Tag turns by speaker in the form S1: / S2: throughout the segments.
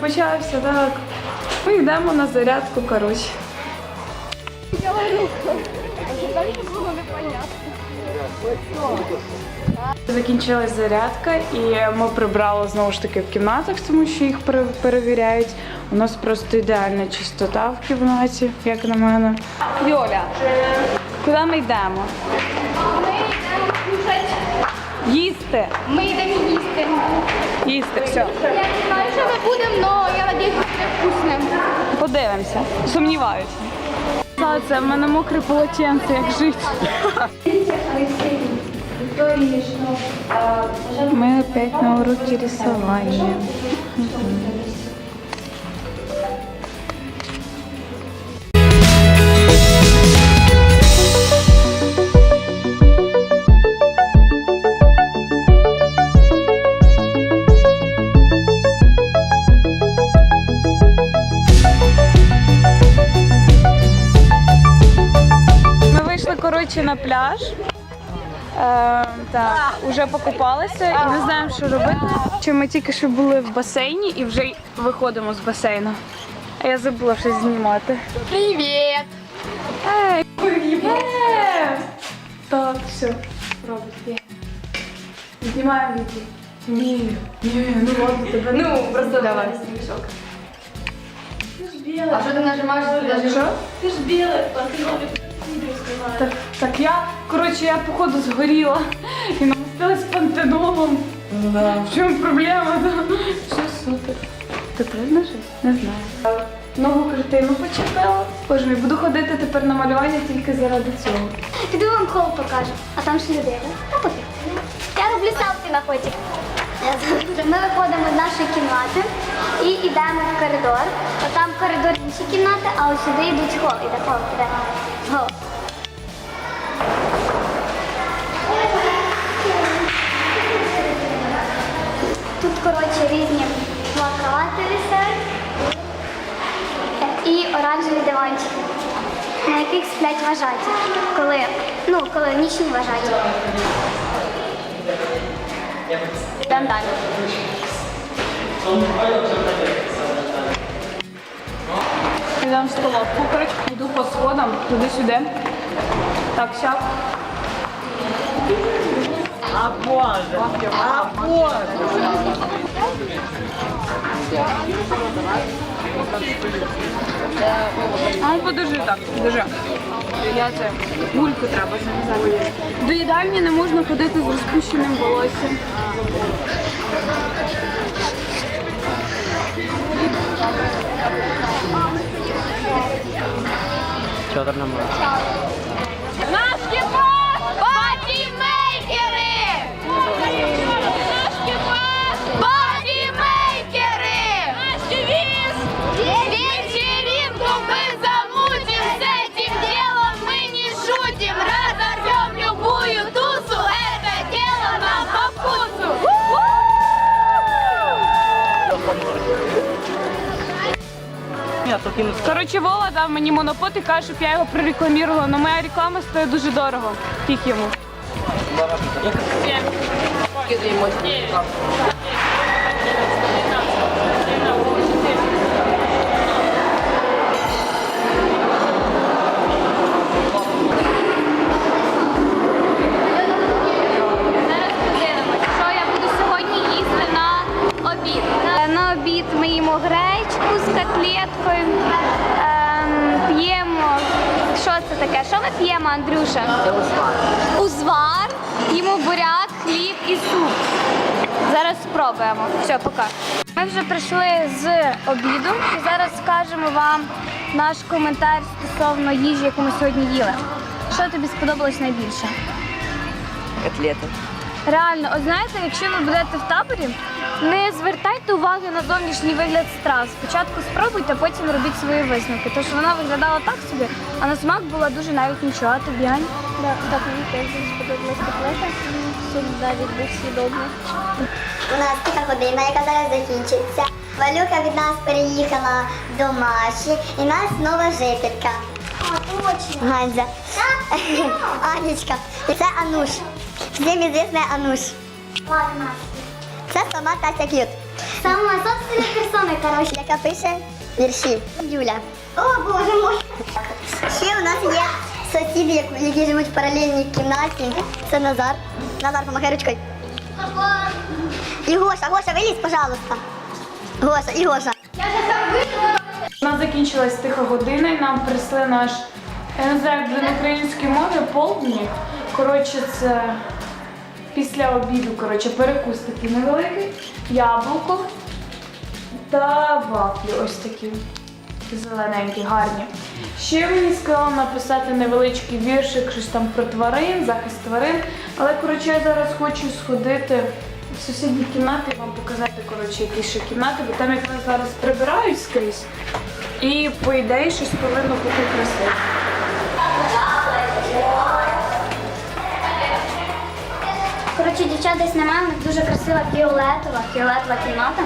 S1: Почався, так. Ми йдемо на зарядку, коротше. Закінчилась зарядка, і ми прибрали знову ж таки в кімнатах, тому що їх перевіряють. У нас просто ідеальна чистота в кімнаті, як на мене. Йоля, куди ми йдемо? Їсти.
S2: Ми йдемо їсти.
S1: Їсти, все.
S2: Я не знаю, що ми будемо, але я надіюсь, що буде вкусним.
S1: Подивимося. Сумніваюся. Це в мене мокре полотенце, як жити. Ми опять на уроки рисования. На пляж. Е, так, вже покупалися і не знаємо, що робити. Чи ми тільки що були в басейні і вже виходимо з басейну. А я забула щось знімати.
S2: Привіт!
S1: Ей, Е! Так, все, робить. Знімаємо відео. Ні, ні, ну ладно, тебе. Ну, просто давай.
S2: А що ти нажимаєш сюди?
S1: Що?
S3: Ти ж білий, а ти нові відео знімаєш.
S1: Так, так я, коротше, я походу згоріла і намастилась пантенолом. В чому проблема? Все супер. Ти видно щось? Не знаю. Нову картину почепила. Боже мій, буду ходити тепер на малювання тільки заради цього.
S2: Піду вам хол покажу, а там ще людей. А пофіг. Я роблю селфі на потік. Ми виходимо з нашої кімнати і йдемо в коридор. А там в коридорі інші кімнати, а ось сюди йдуть хол. Іде хол, іде. Гол. Коротше, різні плакати висять і оранжеві диванчики, на яких сплять вважаті, коли, ну, коли нічні вважаті. Йдемо далі.
S1: Йдемо в столовку, коротше, йду по сходам, туди-сюди. Так, сяк.
S4: А боже, а боже.
S1: Ну подожди так, подожди. Я це гульку треба зав'язати. До їдальні не можна ходити з розпущеним волоссям.
S4: Мова.
S2: Наш
S4: Я
S1: Коротше, Вова дав мені монопот і каже, щоб я його прорекламірувала, але моя реклама стоїть дуже дорого. Тільки йому.
S2: Зараз Андрюша? Це узвар. Узвар, буряк, хліб і суп. Зараз спробуємо. Все, пока. Ми вже прийшли з обіду і зараз скажемо вам наш коментар стосовно їжі, яку ми сьогодні їли. Що тобі сподобалось найбільше?
S4: котлети.
S2: Реально, от знаєте, якщо ви будете в таборі, не звертайте уваги на зовнішній вигляд страв. Спочатку спробуйте, а потім робіть свої висновки. Тож вона виглядала так собі, а на смак була дуже навіть нічого. А тобі Ань?
S5: Так, мені теж дуже сподобалась котлета. Суп навіть був свідомий.
S6: У нас така година, яка зараз закінчиться. Валюка від нас переїхала до Маші, і в нас нова жителька.
S2: А, точно.
S6: Ганза. Анечка. І це Ануш. Всім відомий Ануш.
S2: Ладно.
S6: Це сама Тася К'ют. Сама собственна персона, коротше, яка пише вірші. Юля. О, боже мой. Ще у нас є сусіди, які- які живуть в паралельній кімнаті. Це Назар. Назар, помахай ручкою. І Гоша, Гоша, вилізь, пожалуйста. Гоша, і Гоша.
S1: У нас закінчилась тиха година і нам прийшли наш, я не знаю, як буде на українській мові, полдник. Коротше, це після обіду, коротше, перекус такий невеликий, яблуко та вафлі ось такі зелененькі, гарні. Ще мені сказали написати невеличкий віршик, щось там про тварин, захист тварин. Але коротше, я зараз хочу сходити в сусідні кімнати і вам показати коротше, якісь ще кімнати, бо там якраз зараз прибирають скрізь. І по ідеї щось повинно бути красиве.
S2: Коротше, дівчат десь немає, них дуже красива фіолетова, фіолетова кімната.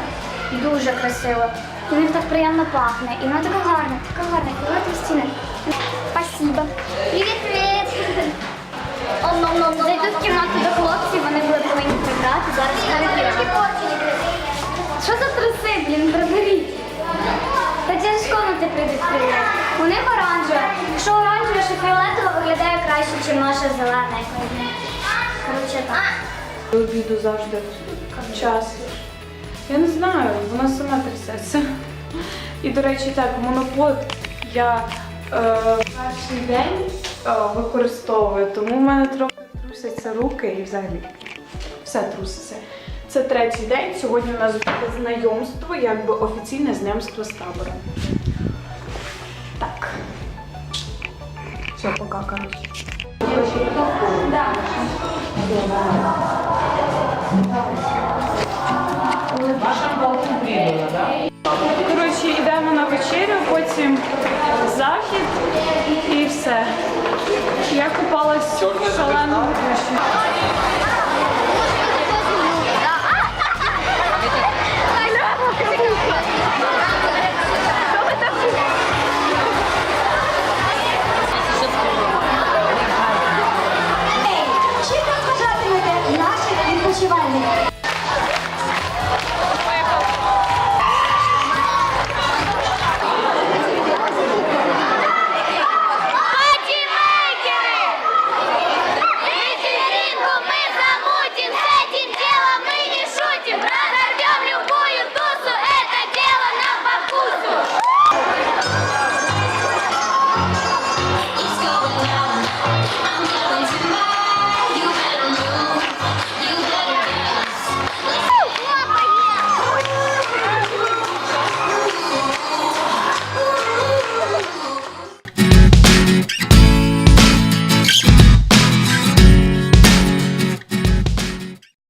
S2: Дуже красива. І в них так приємно пахне. І вона така гарна, така гарна, фіолетова стіна. Спасибо. Привіт, привіт. Зайду в кімнату до хлопців, вони були повинні прибрати, зараз перевіримо. Що за труси, блін, приберіть? Та ці ж комнати прийдуть прибрати. У них оранжева. Якщо оранжева, що фіолетова виглядає краще, ніж наша зелена. Коротше так.
S1: До обіду завжди час. Я не знаю, вона сама трясеться. І, до речі, так, монопод я е, перший день е, використовую, тому в мене трохи трусяться руки і взагалі все труситься. Це третій день. Сьогодні у нас буде знайомство, якби офіційне знайомство з табором. Так. Все, пока, коротше. Коротше, йдемо на вечерю, потім захід і все. Я купалась в шаленому душі.